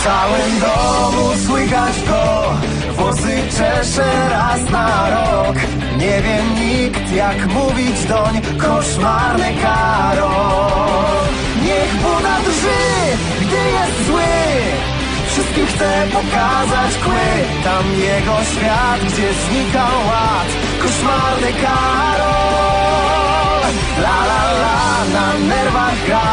W całym domu słychać go. Włosy czesze raz na rok. Nie wie nikt jak mówić doń. Koszmarny Karol. Niech Buda drży, gdy jest zły. Wszystkim chce pokazać kły. Tam jego świat, gdzie znika ład. Koszmarny Karol La la la, na nerwach gra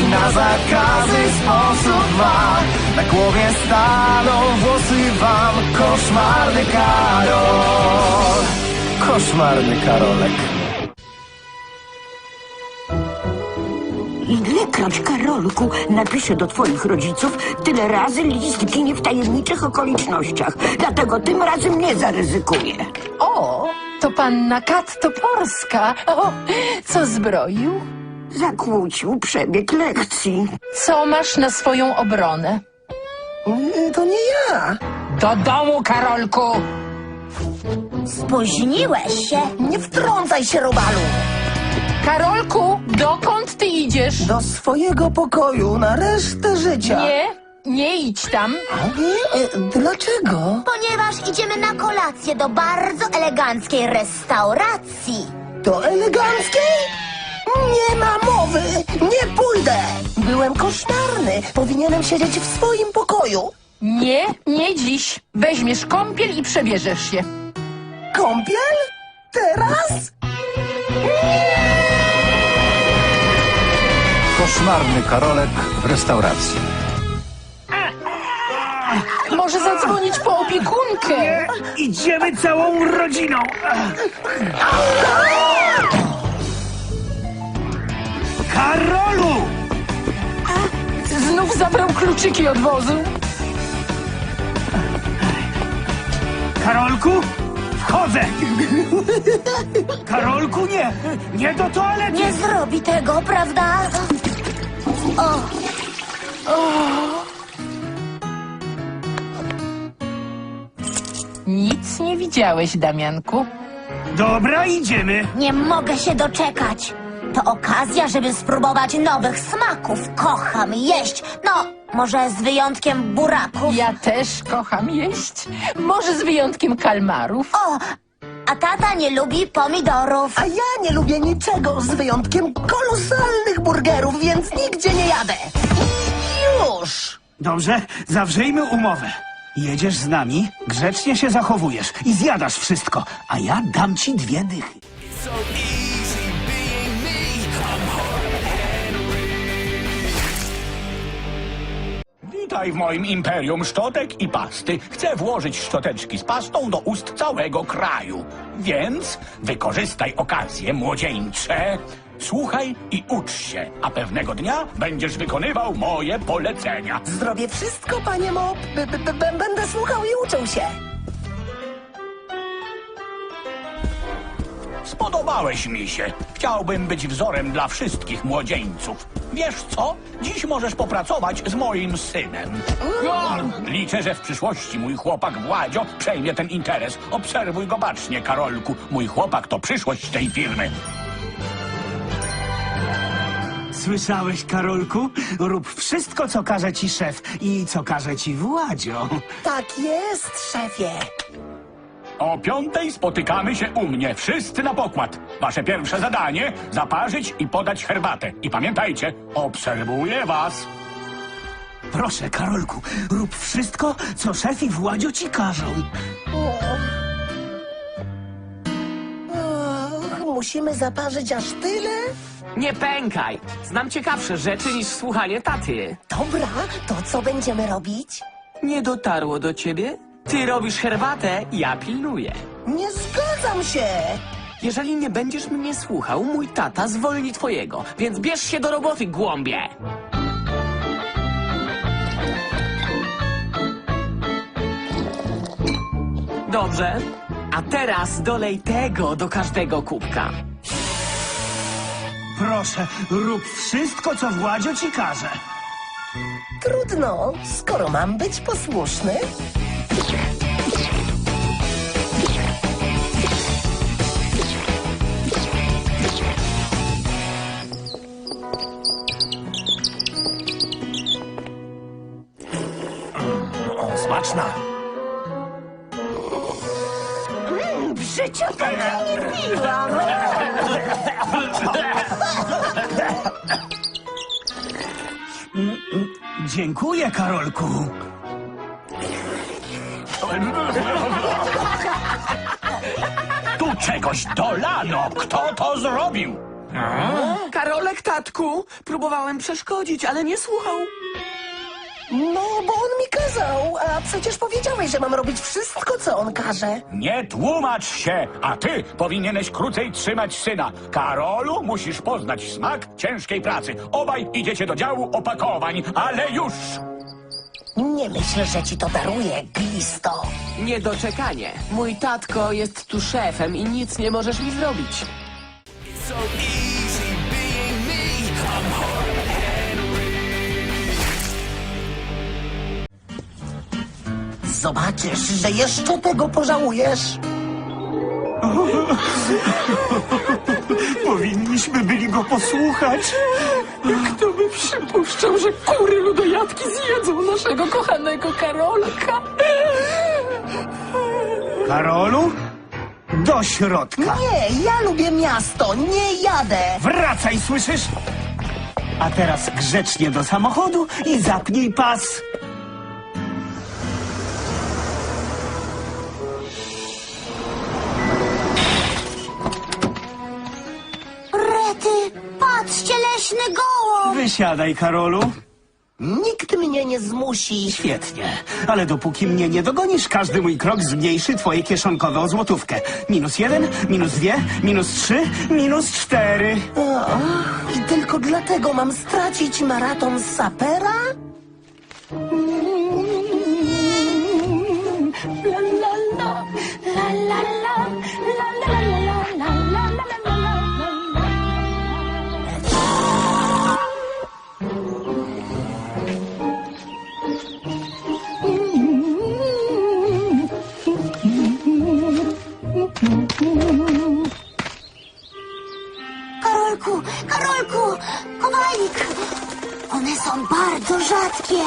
I na zakazy sposób ma Na głowie staną włosy wam Koszmarny Karol Koszmarny Karolek Ilekroć, Karolku, napiszę do twoich rodziców, tyle razy list ginie w tajemniczych okolicznościach. Dlatego tym razem nie zaryzykuję. To panna Kat Toporska. O, co zbroił? Zakłócił przebieg lekcji. Co masz na swoją obronę? To nie ja Do domu, Karolku! Spóźniłeś się. Nie wtrącaj się, Robalu Karolku, dokąd ty idziesz? Do swojego pokoju na resztę życia Nie, nie idź tam. Nie? Dlaczego? Ponieważ idziemy na kolację do bardzo eleganckiej restauracji. Do eleganckiej? Nie ma mowy! Nie pójdę! Byłem koszmarny. Powinienem siedzieć w swoim pokoju. Nie, nie dziś. Weźmiesz kąpiel i przebierzesz się. Kąpiel? Teraz? Koszmarny Karolek w restauracji. Może zadzwonić po opiekunkę. Idziemy całą rodziną. Karolu! Znów zabrał kluczyki od wozu. Karolku? Wchodzę! Karolku, nie! Nie do toalety! Nie zrobi tego, prawda? Nic nie widziałeś, Damianku. Dobra, idziemy. Nie mogę się doczekać. To okazja, żeby spróbować nowych smaków. Kocham jeść. No, może z wyjątkiem buraków. Ja też kocham jeść. Może z wyjątkiem kalmarów. O, a tata nie lubi pomidorów. A ja nie lubię niczego z wyjątkiem kolosalnych burgerów, więc nigdzie nie jadę. I już! Dobrze, zawrzyjmy umowę. Jedziesz z nami, grzecznie się zachowujesz i zjadasz wszystko, a ja dam ci dwie dychy. Witaj w moim imperium szczotek i pasty. Chcę włożyć szczoteczki z pastą do ust całego kraju. Więc wykorzystaj okazję, młodzieńcze. Słuchaj i ucz się, a pewnego dnia będziesz wykonywał moje polecenia. Zrobię wszystko, panie Mop. B- b- b- będę słuchał i uczył się. Spodobałeś mi się. Chciałbym być wzorem dla wszystkich młodzieńców. Wiesz co? Dziś możesz popracować z moim synem. Liczę, że w przyszłości mój chłopak Władzio przejmie ten interes. Obserwuj go bacznie, Karolku. Mój chłopak to przyszłość tej firmy. Słyszałeś, Karolku? Rób wszystko, co każe ci szef i co każe ci Władzio. Tak jest, szefie. O piątej spotykamy się u mnie. Wszyscy na pokład. Wasze pierwsze zadanie zaparzyć i podać herbatę. I pamiętajcie, obserwuję was. Proszę, Karolku, rób wszystko, co szef i Władzio ci każą. Och, musimy zaparzyć aż tyle? Nie pękaj! Znam ciekawsze rzeczy niż słuchanie taty. Dobra, to co będziemy robić? Nie dotarło do ciebie? Ty robisz herbatę, ja pilnuję. Nie zgadzam się. Jeżeli nie będziesz mnie słuchał, mój tata zwolni twojego, więc bierz się do roboty, głąbie! Dobrze, a teraz dolej tego do każdego kubka. Proszę, rób wszystko, co Władzio ci każe. Trudno, skoro mam być posłuszny. Nie. Dziękuję, Karolku. Tu czegoś dolano. Kto to zrobił? Karolek, tatku, próbowałem przeszkodzić, ale nie słuchał. No, bo on mi kazał, a przecież powiedziałeś, że mam robić wszystko, co on każe. Nie tłumacz się, a ty powinieneś krócej trzymać syna. Karolu, musisz poznać smak ciężkiej pracy. Obaj idziecie do działu opakowań, ale już! Nie myślę, że ci to daruję, glisto. Niedoczekanie. Mój tatko jest tu szefem i nic nie możesz mi zrobić. Zobaczysz, że jeszcze tego pożałujesz. Powinniśmy byli go posłuchać. Kto by przypuszczał, że kury ludojadki zjedzą naszego kochanego Karolka? Karolu, do środka. Nie, ja lubię miasto, nie jadę. Wracaj, słyszysz? A teraz grzecznie do samochodu i zapnij pas. Wysiadaj, Karolu. Nikt mnie nie zmusi. Świetnie, ale dopóki mnie nie dogonisz, każdy mój krok zmniejszy twoje kieszonkowe o złotówkę. Minus jeden, minus dwie, minus trzy, minus cztery. O, I tylko dlatego mam stracić maraton sapera? Bardzo rzadkie.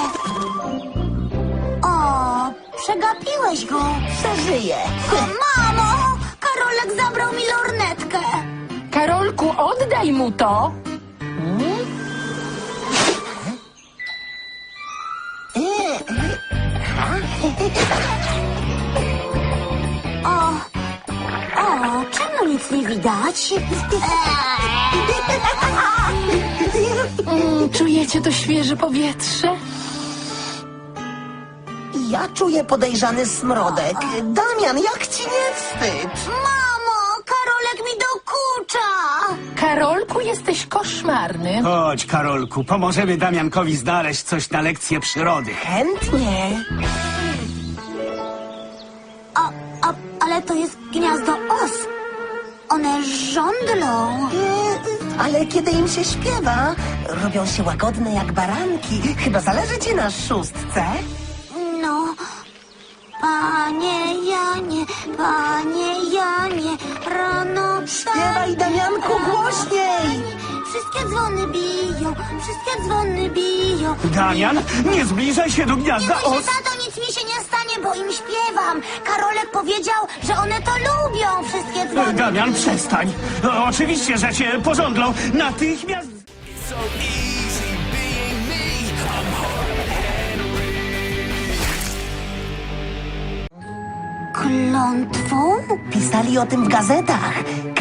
O, przegapiłeś go. Przeżyję. O, mamo! Karolek zabrał mi lornetkę. Karolku, oddaj mu to! O, o, czemu nic nie widać? Mm, czujecie to świeże powietrze? Ja czuję podejrzany smrodek. Damian, jak ci nie wstyd? Mamo, Karolek mi dokucza. Karolku, jesteś koszmarny. Chodź, Karolku, pomożemy Damiankowi znaleźć coś na lekcję przyrody. Chętnie. A, a, ale to jest gniazdo os. One żądlą. E, Ale kiedy im się śpiewa, robią się łagodne jak baranki. Chyba zależy ci na szóstce. No, panie Janie, panie Janie, rano Śpiewaj, Damianku, głośniej! Wszystkie dzwony biją, wszystkie dzwony biją. Damian, nie zbliżaj się do Nie gniazda bój się, os. tato, nic mi się nie stanie, bo im śpiewam. Karolek powiedział, że one to lubią, wszystkie dzwony. Damian, przestań. O, Oczywiście, że cię pożądlą. Natychmiast... Klątwą? Pisali o tym w gazetach.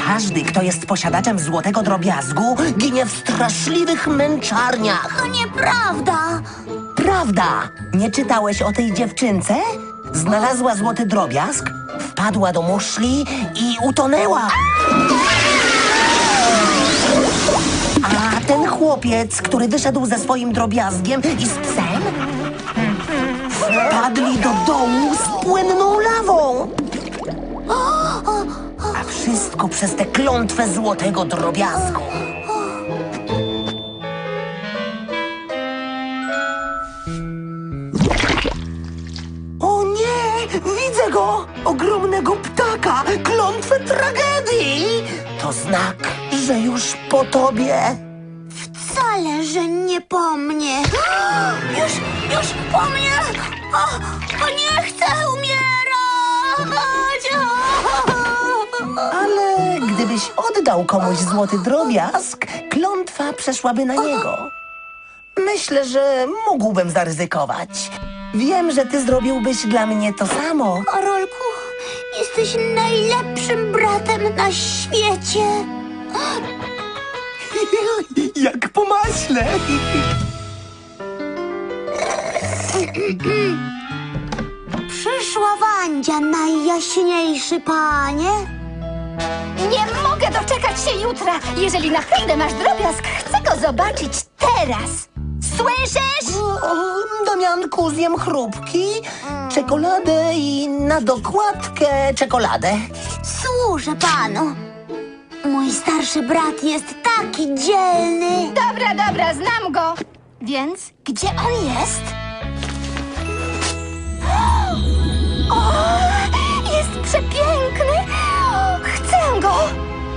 Każdy, kto jest posiadaczem złotego drobiazgu, ginie w straszliwych męczarniach. To nieprawda. Prawda! Nie czytałeś o tej dziewczynce? Znalazła złoty drobiazg, wpadła do muszli i utonęła. A ten chłopiec, który wyszedł ze swoim drobiazgiem i z psem, wpadli do dołu z płynną lawą. A wszystko przez tę klątwę złotego drobiazgu. ogromnego ptaka, klątwę tragedii. To znak, że już po tobie. Wcale, że nie po mnie. Już, już po mnie! O, o nie chcę umierać! Ale gdybyś oddał komuś złoty drobiazg, klątwa przeszłaby na niego. Myślę, że mógłbym zaryzykować. Wiem, że ty zrobiłbyś dla mnie to samo. Rolku, jesteś najlepszym bratem na świecie. Jak po maśle. Przyszła Wandzia, najjaśniejszy panie. Nie mogę doczekać się jutra. Jeżeli naprawdę masz drobiazg, chcę go zobaczyć teraz. Słyszysz? O, Damianku, zjem chrupki, czekoladę i na dokładkę czekoladę. Służę panu. Mój starszy brat jest taki dzielny. Dobra, dobra, znam go. Więc gdzie on jest? O, jest przepiękny.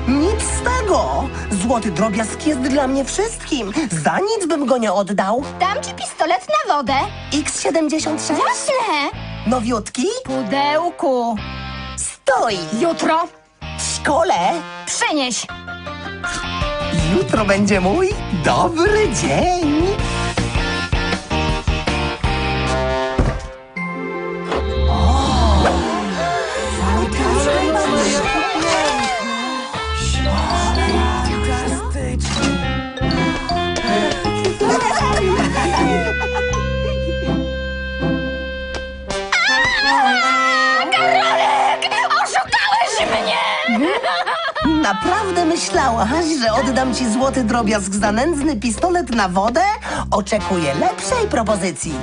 Nic z tego! Złoty drobiazg jest dla mnie wszystkim. Za nic bym go nie oddał. Dam ci pistolet na wodę. X76? Jasne. Nowiutki? Pudełku. Stoi! Jutro W szkole? przynieś. Jutro będzie mój dobry dzień. Naprawdę myślałaś, że oddam ci złoty drobiazg za nędzny pistolet na wodę? Oczekuję lepszej propozycji.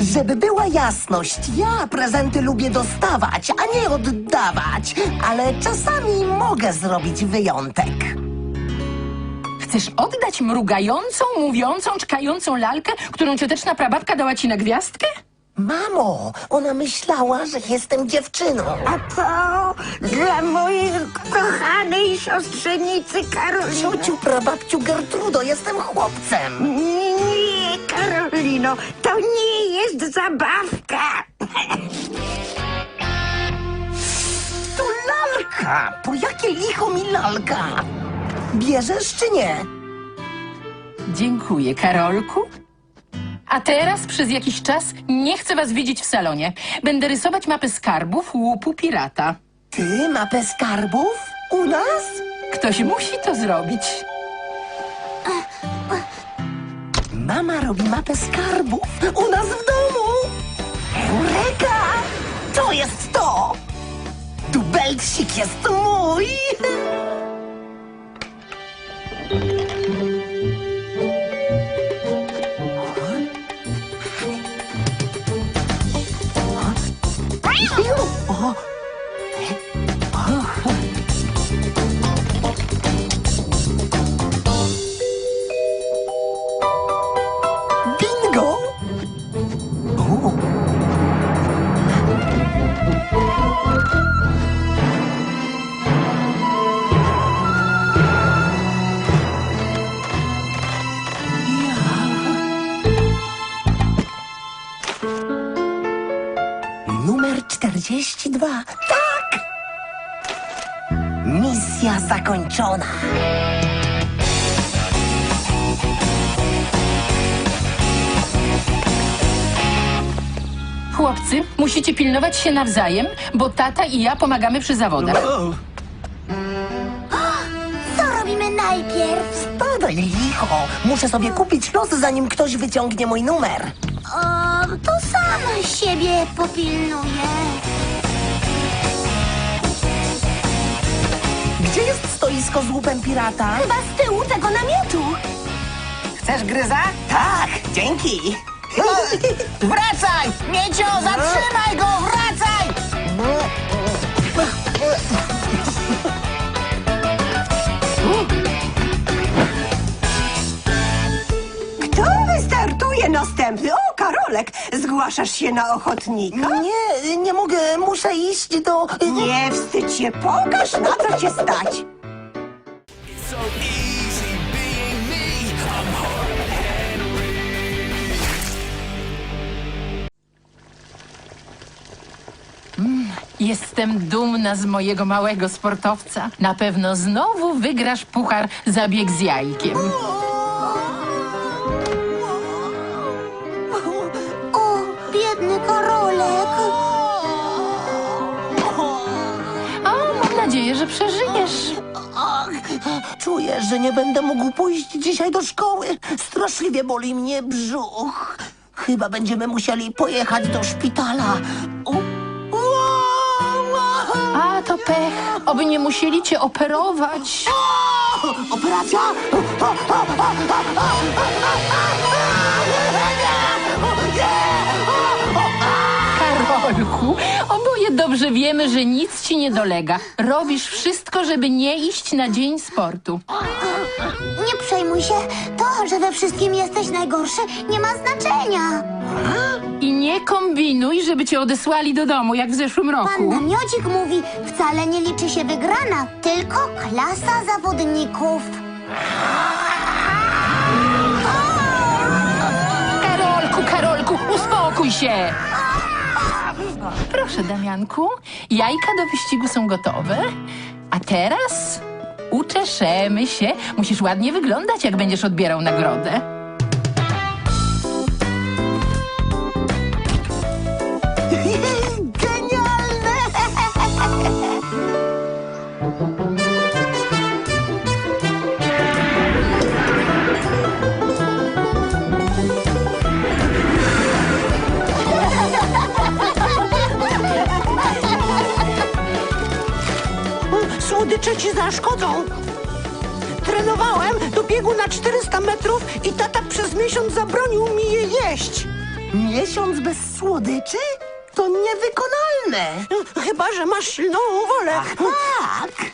Żeby była jasność, ja prezenty lubię dostawać, a nie oddawać, ale czasami mogę zrobić wyjątek. Chcesz oddać mrugającą, mówiącą, czkającą lalkę, którą cioteczna prababka dała ci na gwiazdkę? Mamo, ona myślała, że jestem dziewczyną. A to dla mojej kochanej siostrzenicy Karoliny. Ciociu, prababciu Gertrudo, jestem chłopcem. Nie, nie, Karolino, to nie jest zabawka. To lalka! Po jakie licho mi lalka? Bierzesz czy nie? Dziękuję, Karolku. A teraz przez jakiś czas nie chcę was widzieć w salonie. Będę rysować mapę skarbów łupu pirata. Ty mapę skarbów? U nas? Ktoś musi to zrobić. Mama robi mapę skarbów u nas w domu. Eureka! To jest to! Dubelcik jest mój! Numer 42. Tak! Misja zakończona. Chłopcy, musicie pilnować się nawzajem, bo tata i ja pomagamy przy zawodach. Co robimy najpierw? Spadaj, licho! Muszę sobie kupić los, zanim ktoś wyciągnie mój numer. O, to sama siebie popilnuję. Gdzie jest stoisko z łupem pirata? Chyba z tyłu tego namiotu. Chcesz gryza? Tak, dzięki. Wracaj! Miecio, zatrzymaj go! Wracaj! Kto wystartuje następny? Zgłaszasz się na ochotnika? Nie, nie mogę, muszę iść do... Nie wstydź się, pokaż na co cię stać. Mm, jestem dumna z mojego małego sportowca. Na pewno znowu wygrasz puchar zabieg z jajkiem. Biedny Karolek. O, mam nadzieję, że przeżyjesz. Czuję, że nie będę mógł pójść dzisiaj do szkoły. Straszliwie boli mnie brzuch. Chyba będziemy musieli pojechać do szpitala. U, A, to pech. Oby nie musieli cię operować. Operacja? Oboje dobrze wiemy, że nic ci nie dolega. Robisz wszystko, żeby nie iść na dzień sportu. Nie przejmuj się. To, że we wszystkim jesteś najgorszy, nie ma znaczenia. I nie kombinuj, żeby cię odesłali do domu, jak w zeszłym Pan roku. Namiocik mówi, wcale nie liczy się wygrana, tylko klasa zawodników. Karolku, Karolku, uspokój się! Proszę, Damianku, jajka do wyścigu są gotowe. A teraz uczeszemy się. Musisz ładnie wyglądać, jak będziesz odbierał nagrodę. Ci zaszkodzą. Trenowałem do biegu na 400 metrów i tata przez miesiąc zabronił mi je jeść. Miesiąc bez słodyczy? To niewykonalne. Chyba, że masz silną wolę. tak.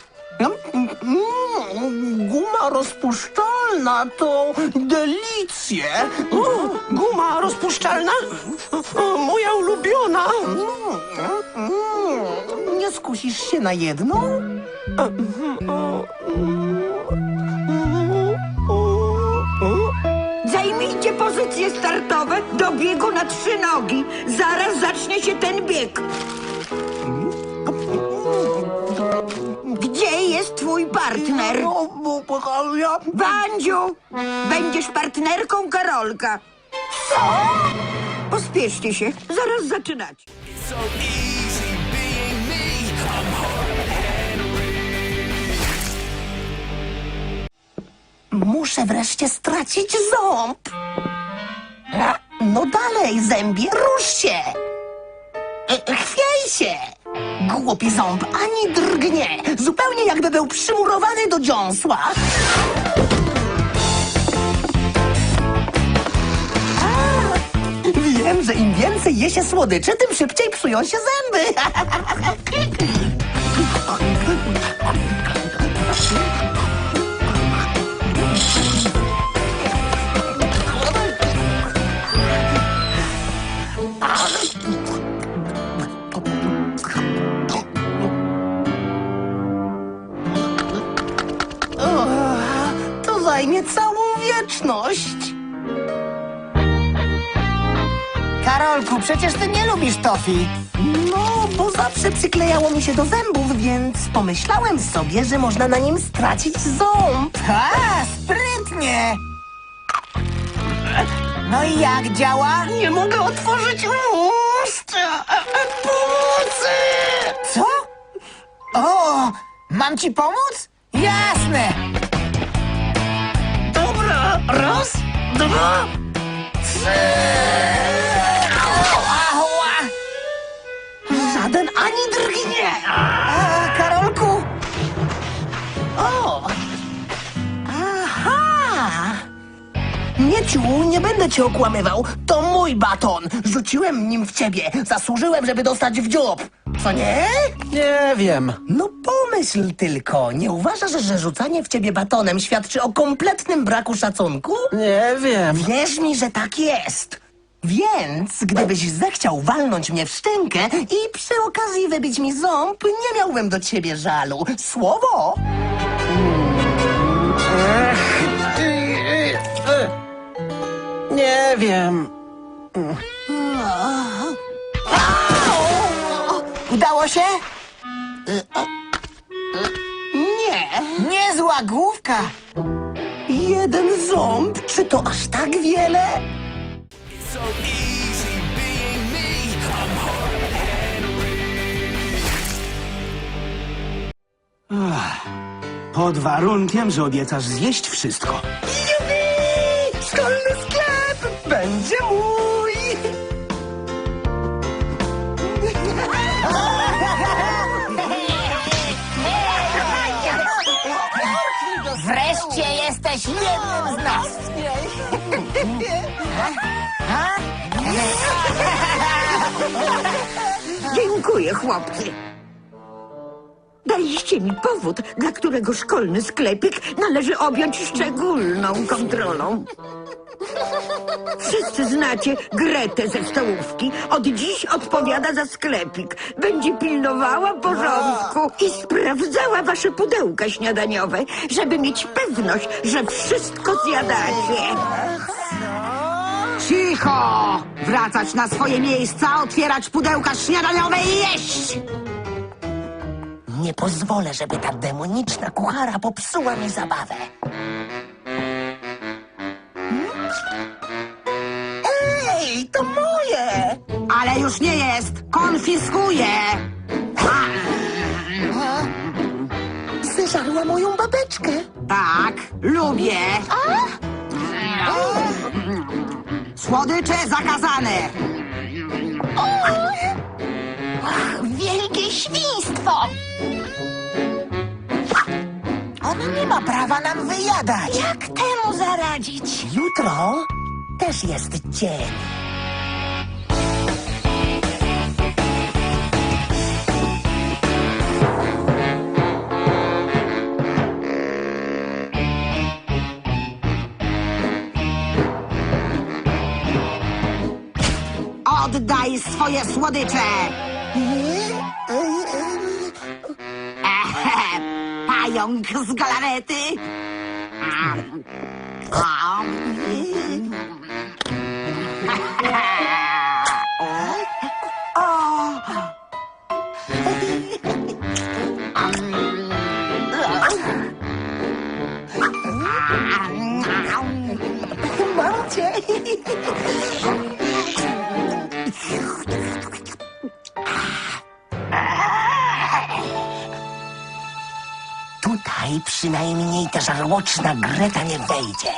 Guma rozpuszczalna to delicje. Guma rozpuszczalna? Moja ulubiona. Nie skusisz się na jedną? Zajmijcie pozycje startowe do biegu na trzy nogi. Zaraz zacznie się ten bieg. Twój partner? Ja Wandziu, będziesz partnerką Karolka. Co? Pospieszcie się, zaraz zaczynać. Muszę wreszcie stracić ząb. No dalej, zębie, rusz się! E, Chwiej się! Głupi ząb ani drgnie, zupełnie jakby był przymurowany do dziąsła. Wiem, że im więcej je się słodyczy, tym szybciej psują się zęby. wieczność. Karolku, przecież ty nie lubisz tofi. No, bo zawsze przyklejało mi się do zębów, więc pomyślałem sobie, że można na nim stracić ząb. A, sprytnie. No i jak działa? Nie mogę otworzyć ust. Pomocy! Co? O, mam ci pomóc? Jasne. Raz, dwa, trzy. Żaden ani drgnie. A, Karolku, O! Aha! Mieciu, nie będę cię okłamywał. To mój baton. Rzuciłem nim w ciebie. Zasłużyłem, żeby dostać w dziób. Co nie? Nie wiem. No pomyśl tylko. Nie uważasz, że rzucanie w ciebie batonem świadczy o kompletnym braku szacunku? Nie wiem. Wierz mi, że tak jest. Więc gdybyś zechciał walnąć mnie w szczękę i przy okazji wybić mi ząb, nie miałbym do ciebie żalu. Słowo! Nie wiem. Udało się? Nie. Niezła główka. Jeden ząb? Czy to aż tak wiele? Pod warunkiem, że obiecasz zjeść wszystko. Jubi! Szkolny sklep będzie mój! Jesteś jednym z nas. Dziękuję, chłopcy. Daliście mi powód, dla którego szkolny sklepik należy objąć szczególną kontrolą. Wszyscy znacie Gretę ze stołówki. Od dziś odpowiada za sklepik. Będzie pilnowała porządku i sprawdzała wasze pudełka śniadaniowe, żeby mieć pewność, że wszystko zjadacie. Cicho! Wracać na swoje miejsca, otwierać pudełka śniadaniowe i jeść! Nie pozwolę, żeby ta demoniczna kuchara popsuła mi zabawę. Już nie jest! Konfiskuję! Zeżarła moją babeczkę. Tak, lubię. Słodycze zakazane. Wielkie świństwo! Ona nie ma prawa nam wyjadać. Jak temu zaradzić? Jutro też jest dzień. Oddaj swoje słodycze! Ehe, Pająk z galarety! Przynajmniej ta żarłoczna Greta nie wejdzie.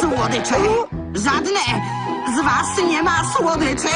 Słodycze? Żadne! Z was nie ma słodyczy?